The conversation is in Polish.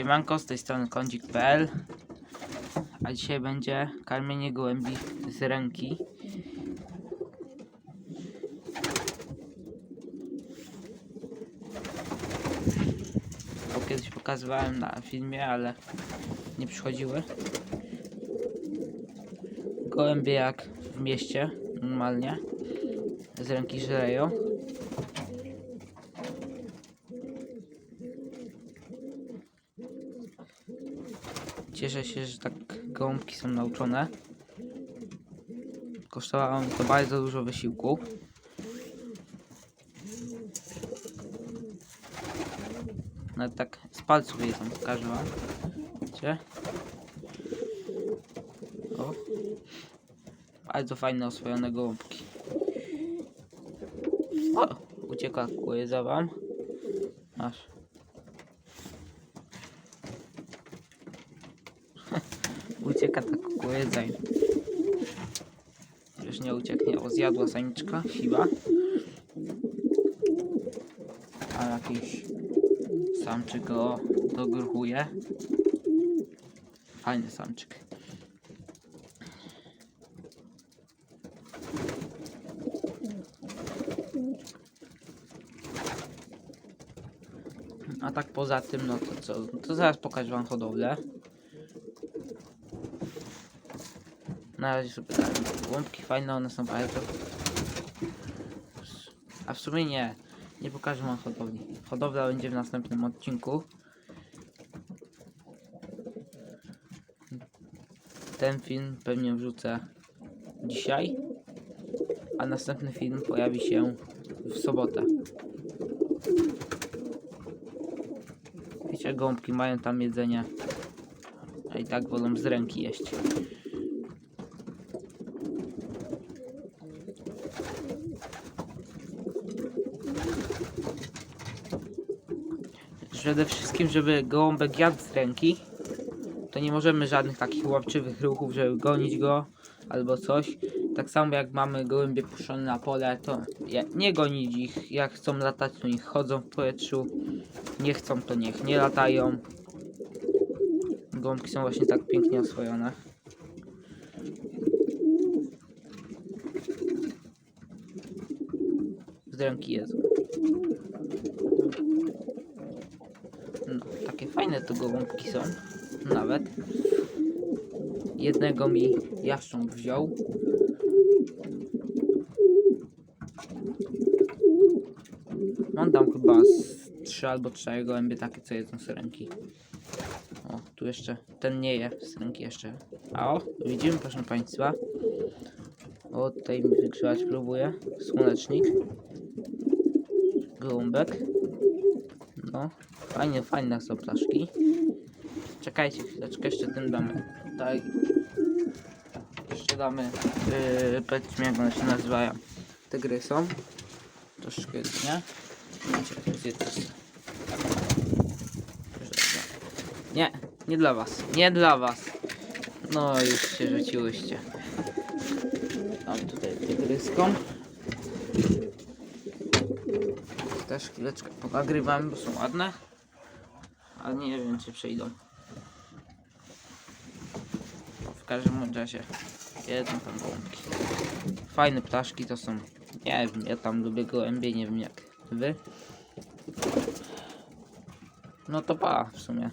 Siemanko, z tej strony kądzik.pl A dzisiaj będzie karmienie gołębi z ręki. To kiedyś pokazywałem na filmie, ale nie przychodziły. Gołębie jak w mieście, normalnie Z ręki żreją Cieszę się, że tak gołąbki są nauczone. Kosztowało mi to bardzo dużo wysiłku. Nawet tak z palców je pokażę wam. Widzicie? O. Bardzo fajne oswojone gołąbki. O! Ucieka kuje za wam. Masz. Ucieka tak ku jedzeniu. Już nie ucieknie, o zjadła samiczka, siwa. A jakiś samczyk go dogruchuje. Fajny samczyk. A tak poza tym, no to co? To zaraz pokażę wam hodowlę. Na razie sobie dałem łąbki fajne, one są bardzo. A w sumie nie, nie pokażę wam hodowli. Hodowla będzie w następnym odcinku. Ten film pewnie wrzucę dzisiaj, a następny film pojawi się w sobotę. Wiecie, gąbki mają tam jedzenie, a i tak wolą z ręki jeść. Przede wszystkim, żeby gołąbek jadł z ręki, to nie możemy żadnych takich łapczywych ruchów, żeby gonić go albo coś. Tak samo jak mamy gołębie puszczone na pole, to nie gonić ich. Jak chcą latać, to niech chodzą w powietrzu. Nie chcą, to niech nie latają. Gołąbki są właśnie tak pięknie oswojone. Z ręki jedzą. No, takie fajne to gołąbki są. Nawet. Jednego mi jaszcząb wziął. Mam tam chyba trzy albo cztery gołębie takie, co jedzą ręki. O, tu jeszcze ten nie je ręki jeszcze. A o, widzimy proszę Państwa. O, tutaj wygrzewać próbuje. Słonecznik. Gołąbek. No, fajnie, fajne są ptaszki. Czekajcie chwileczkę, jeszcze tym damy. Tutaj jeszcze damy, yy, powiedzmy jak one się nazywają. Tygrysom. Troszeczkę nie. Wiecie, zjedz. Nie, nie dla was. Nie dla was. No już się rzuciłyście. Mam tutaj tygryską. Też chwileczkę ponagrywamy, bo są ładne. Ale nie wiem czy przejdą. W każdym razie jedzą tam gołąbki. Fajne ptaszki to są. Nie wiem, ja tam lubię gołębie, nie wiem jak wy. No to pa w sumie.